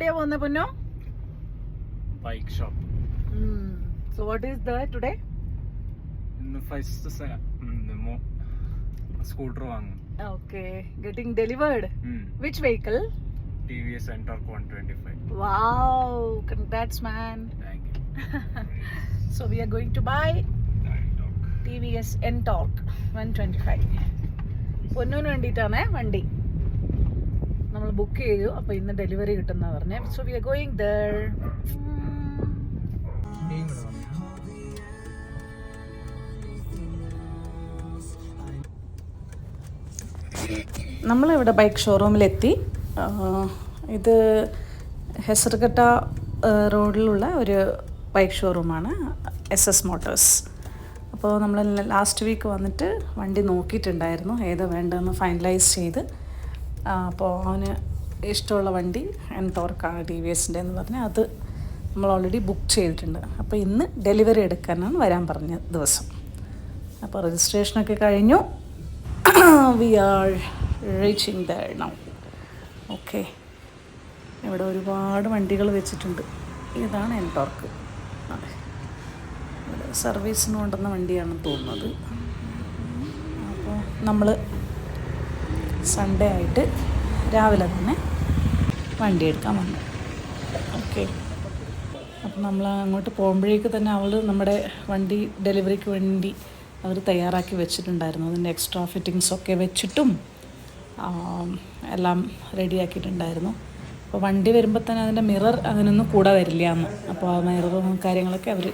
എവിടെയാ പോകുന്ന പൊന്നോ? Bike shop so what is the today ഇന്ന് ഫസ്റ്റ് സ്കൂട്ടർ വാങ്ങും. Okay getting delivered which vehicle we one twenty five wow congrats man we are going to buy T V S Ntorq one പൊന്നൂന് വേണ്ടിയിട്ടാണ് വണ്ടി. നമ്മൾ book ചെയ്തു. അപ്പോൾ ഇന്ന് delivery കിട്ടുന്ന പറഞ്ഞേ. So we are going there നമ്മളിവിടെ ബൈക്ക് ഷോറൂമിലെത്തി ഇത് ഹെസർഗട്ട റോഡിലുള്ള ഒരു ബൈക്ക് ഷോറൂമാണ് എസ് എസ് മോട്ടോഴ്സ് അപ്പോൾ നമ്മൾ ലാസ്റ്റ് വീക്ക് വന്നിട്ട് വണ്ടി നോക്കിയിട്ടുണ്ടായിരുന്നു. ഏതാ വേണ്ടതെന്ന് ഫൈനലൈസ് ചെയ്ത്. അപ്പോൾ അവന് ഇഷ്ടമുള്ള വണ്ടി എൻടോർക്കാണ് ടി വി എസിന്റെ എന്ന് പറഞ്ഞാൽ അത് നമ്മൾ ഓൾറെഡി ബുക്ക് ചെയ്തിട്ടുണ്ട്. അപ്പോൾ ഇന്ന് ഡെലിവറി എടുക്കാനാണ് വരാൻ പറഞ്ഞ ദിവസം. അപ്പോൾ രജിസ്ട്രേഷനൊക്കെ കഴിഞ്ഞു. We are reaching the now okay ഇവിടെ ഒരുപാട് വണ്ടികൾ വെച്ചിട്ടുണ്ട്. ഇതാണ് എൻടോർക്ക് അതെ. സർവീസിന് കൊണ്ടുവന്ന വണ്ടിയാണെന്ന് തോന്നുന്നത്. അപ്പോൾ നമ്മൾ സൺഡേ ആയിട്ട് രാവിലെ തന്നെ വണ്ടി എടുക്കാൻ വന്നു. ഓക്കെ അപ്പം നമ്മൾ അങ്ങോട്ട് പോകുമ്പോഴേക്ക് തന്നെ അവൾ നമ്മുടെ വണ്ടി ഡെലിവറിക്ക് വേണ്ടി അവർ തയ്യാറാക്കി വെച്ചിട്ടുണ്ടായിരുന്നു. അതിന്റെ എക്സ്ട്രാ ഫിറ്റിങ്സൊക്കെ വെച്ചിട്ടും എല്ലാം റെഡിയാക്കിയിട്ടുണ്ടായിരുന്നു അപ്പോൾ വണ്ടി വരുമ്പോൾ തന്നെ അതിന്റെ മിറർ അങ്ങനെയൊന്നും കൂടെ വരില്ല എന്ന്. അപ്പോൾ ആ മിററും കാര്യങ്ങളൊക്കെ അവർ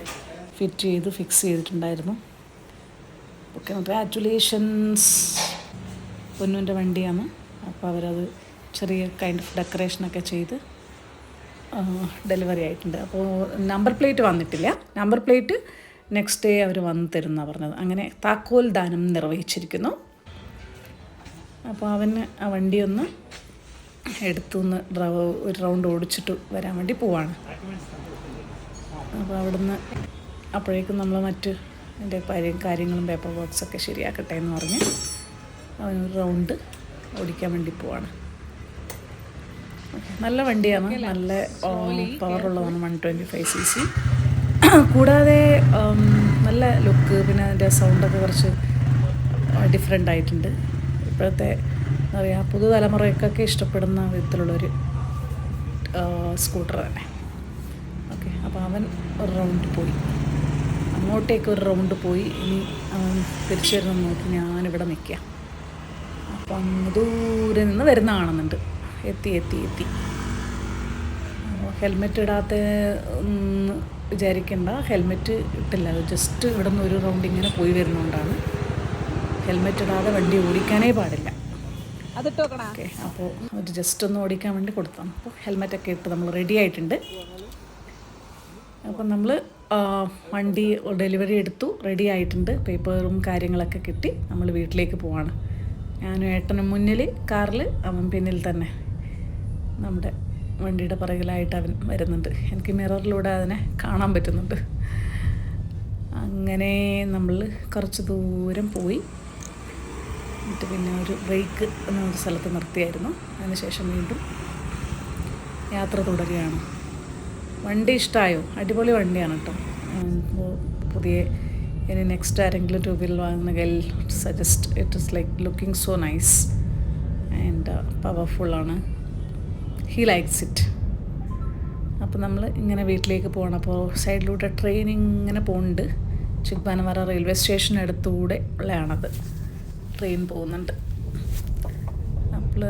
ഫിറ്റ് ചെയ്ത് ഫിക്സ് ചെയ്തിട്ടുണ്ടായിരുന്നു. ഓക്കെ കൺഗ്രാറ്റുലേഷൻസ് പൊന്നുവിന്റെ വണ്ടിയാണ്. അപ്പോൾ അവരത് ചെറിയ കൈൻഡ് ഓഫ് ഡെക്കറേഷനൊക്കെ ചെയ്ത് ഡെലിവറി ആയിട്ടുണ്ട്. അപ്പോൾ നമ്പർ പ്ലേറ്റ് വന്നിട്ടില്ല. നമ്പർ പ്ലേറ്റ് നെക്സ്റ്റ് ഡേ അവർ വന്ന് തരുന്ന പറഞ്ഞത്. അങ്ങനെ താക്കോൽ ദാനം നിർവഹിച്ചിരിക്കുന്നു. അപ്പോൾ അവന് ആ വണ്ടി ഒന്ന് എടുത്തുനിന്ന് ഡ്രൈവ് ഒരു റൗണ്ട് ഓടിച്ചിട്ട് വരാൻ വേണ്ടി പോവാണ്. അപ്പോൾ അവിടുന്ന് അപ്പോഴേക്കും നമ്മൾ മറ്റ് എന്റെ കാര്യം കാര്യങ്ങളും പേപ്പർ വർക്ക്സൊക്കെ ശരിയാക്കട്ടെ എന്ന് പറഞ്ഞ് അവനൊരു റൗണ്ട് ഓടിക്കാൻ വേണ്ടി പോവാണ്. നല്ല വണ്ടിയാണ്. നല്ല പവറുള്ളതാണ് one twenty five C C. കൂടാതെ നല്ല ലുക്ക് പിന്നെ അതിന്റെ സൗണ്ടൊക്കെ കുറച്ച് ഡിഫറെന്റ് ആയിട്ടുണ്ട്. ഇപ്പോഴത്തെ എന്താ പറയുക പുതുതലമുറയ്ക്കൊക്കെ ഇഷ്ടപ്പെടുന്ന വിധത്തിലുള്ളൊരു സ്കൂട്ടർ തന്നെ. ഓക്കെ അപ്പോൾ അവൻ ഒരു റൗണ്ട് പോയി. അങ്ങോട്ടേക്ക് ഒരു റൗണ്ട് പോയി. ഇനി തിരിച്ചു വരുന്ന നോക്കി ഞാനിവിടെ നിൽക്കാം. അപ്പം അങ്ങ് ദൂരെ നിന്ന് വരുന്ന കാണുന്നുണ്ട്. എത്തി എത്തി എത്തി. ഹെൽമെറ്റ് ഇടാത്ത വിചാരിക്കേണ്ട. ഹെൽമെറ്റ് ഇട്ടില്ല. അത് ജസ്റ്റ് ഇവിടെ നിന്ന് ഒരു റൗണ്ട് ഇങ്ങനെ പോയി വരുന്നതുകൊണ്ടാണ് ഹെൽമെറ്റ് ഇടാതെ വണ്ടി ഓടിക്കാനേ പാടില്ല. ഓക്കെ അപ്പോൾ ഒരു ജസ്റ്റ് ഒന്ന് ഓടിക്കാൻ വേണ്ടി കൊടുത്താണ് അപ്പോൾ ഹെൽമെറ്റൊക്കെ ഇട്ട് നമ്മൾ റെഡി ആയിട്ടുണ്ട്. അപ്പം നമ്മൾ വണ്ടി ഡെലിവറി എടുത്തു. റെഡി ആയിട്ടുണ്ട്. പേപ്പറും കാര്യങ്ങളൊക്കെ കിട്ടി. നമ്മൾ വീട്ടിലേക്ക് പോവാണ്. ഞാനും ഏട്ടനും മുന്നിൽ കാറിൽ അവൻ പിന്നിൽ തന്നെ. നമ്മുടെ വണ്ടിയുടെ പിറകിലായിട്ട് അവൻ വരുന്നുണ്ട്. എനിക്ക് മിററിലൂടെ അതിനെ കാണാൻ പറ്റുന്നുണ്ട്. അങ്ങനെ നമ്മൾ കുറച്ച് ദൂരം പോയി. എന്നിട്ട് പിന്നെ ഒരു ബ്രേക്ക് എന്ന ഒരു സ്ഥലത്ത് നിർത്തിയായിരുന്നു. അതിനുശേഷം വീണ്ടും യാത്ര തുടരുകയാണ്. വണ്ടി ഇഷ്ടമായോ അടിപൊളി വണ്ടിയാണ് കേട്ടോ. പുതിയ ഇനി നെക്സ്റ്റ് ആരെങ്കിലും two wheeler വാങ്ങുന്നെങ്കിൽ suggest it is like looking so nice and പവർഫുള്ളാണ് he likes it അപ്പോൾ നമ്മൾ ഇങ്ങനെ വീട്ടിലേക്ക് പോകണം അപ്പോൾ സൈഡിലൂടെ ട്രെയിൻ ഇങ്ങനെ പോകുന്നുണ്ട് ചിക്ബാനമറ റെയിൽവേ സ്റ്റേഷൻ അടുത്തൂടെ ഉള്ളതാണത് ട്രെയിൻ പോകുന്നുണ്ട് അപ്പോൾ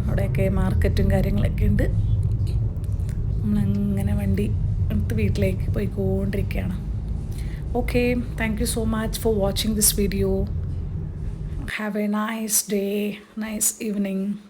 അവിടെയൊക്കെ മാർക്കറ്റും കാര്യങ്ങളൊക്കെ ഉണ്ട് നമ്മളങ്ങനെ വണ്ടി എടുത്ത് വീട്ടിലേക്ക് പോയിക്കൊണ്ടിരിക്കുകയാണ് okay thank you so much for watching this video. Have a nice day nice evening.